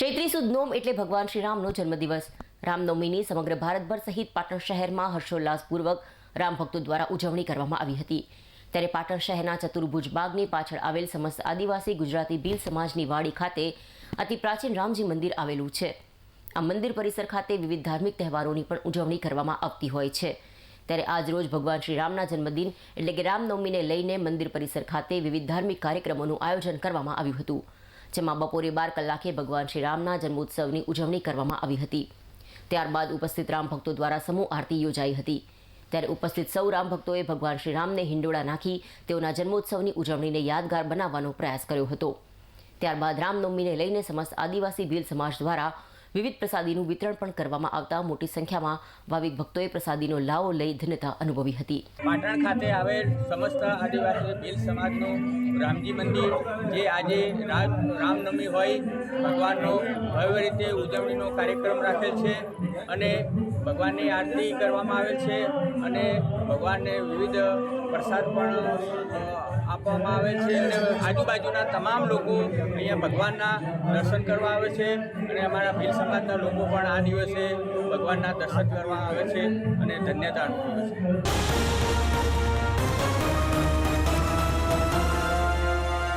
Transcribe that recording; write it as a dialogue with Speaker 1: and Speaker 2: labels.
Speaker 1: ચૈત્રી સુદ નોમ એટલે ભગવાન શ્રી જન્મદિવસ. રામનવમીની સમગ્ર ભારતભર સહિત પાટણ શહેરમાં હર્ષોલ્લાસપૂર્વક રામ દ્વારા ઉજવણી કરવામાં આવી હતી. ત્યારે પાટણ શહેરના ચતુર્ભુજ બાગની પાછળ આવેલ સમસ્ત આદિવાસી ગુજરાતી ભીલ સમાજની વાડી ખાતે અતિ પ્રાચીન રામજી મંદિર આવેલું છે. આ મંદિર પરિસર ખાતે વિવિધ ધાર્મિક તહેવારોની પણ ઉજવણી કરવામાં આવતી હોય છે. ત્યારે આજ રોજ ભગવાન શ્રી રામના જન્મદિન એટલે કે રામનવમીને લઈને મંદિર પરિસર ખાતે વિવિધ ધાર્મિક કાર્યક્રમોનું આયોજન કરવામાં આવ્યું હતું. જેમાં બપોરે બાર કલાકે ભગવાન શ્રી રામના જન્મોત્સવની ઉજવણી કરવામાં આવી હતી. ત્યારબાદ ઉપસ્થિત રામ ભક્તો દ્વારા સમૂહ આરતી યોજાઈ હતી. ત્યારે ઉપસ્થિત સૌ રામ ભક્તોએ ભગવાન શ્રી રામને હિંડોળા નાખી તેઓના જન્મોત્સવની ઉજવણીને યાદગાર બનાવવાનો પ્રયાસ કર્યો હતો. ત્યારબાદ રામનવમીને લઈને સમસ્ત આદિવાસી ભીલ સમાજ દ્વારા વિવિધ પ્રસાદીનું વિતરણ પણ કરવામાં આવતા મોટી સંખ્યામાં ભાવિક ભક્તોએ પ્રસાદીનો લાવો લઈ ધન્યતા અનુભવી હતી.
Speaker 2: પાટણ ખાતે આવેલ સમસ્ત આદિવાસી ભીલ સમાજનું રામજી મંદિર, જે આજે રામ રામનવમી હોય, ભગવાનનો ભવ્ય રીતે ઉજવણીનો કાર્યક્રમ રાખેલ છે અને ભગવાનની આરતી કરવામાં આવે છે અને ભગવાનને વિવિધ પ્રસાદ પણ આપવામાં આવે છે અને આજુબાજુના તમામ લોકો અહીંયા ભગવાનના દર્શન કરવા આવે છે અને અમારા ભીલ સમાજના લોકો પણ આ દિવસે ભગવાનના દર્શન કરવા આવે છે અને ધન્યતા અનુભવે છે.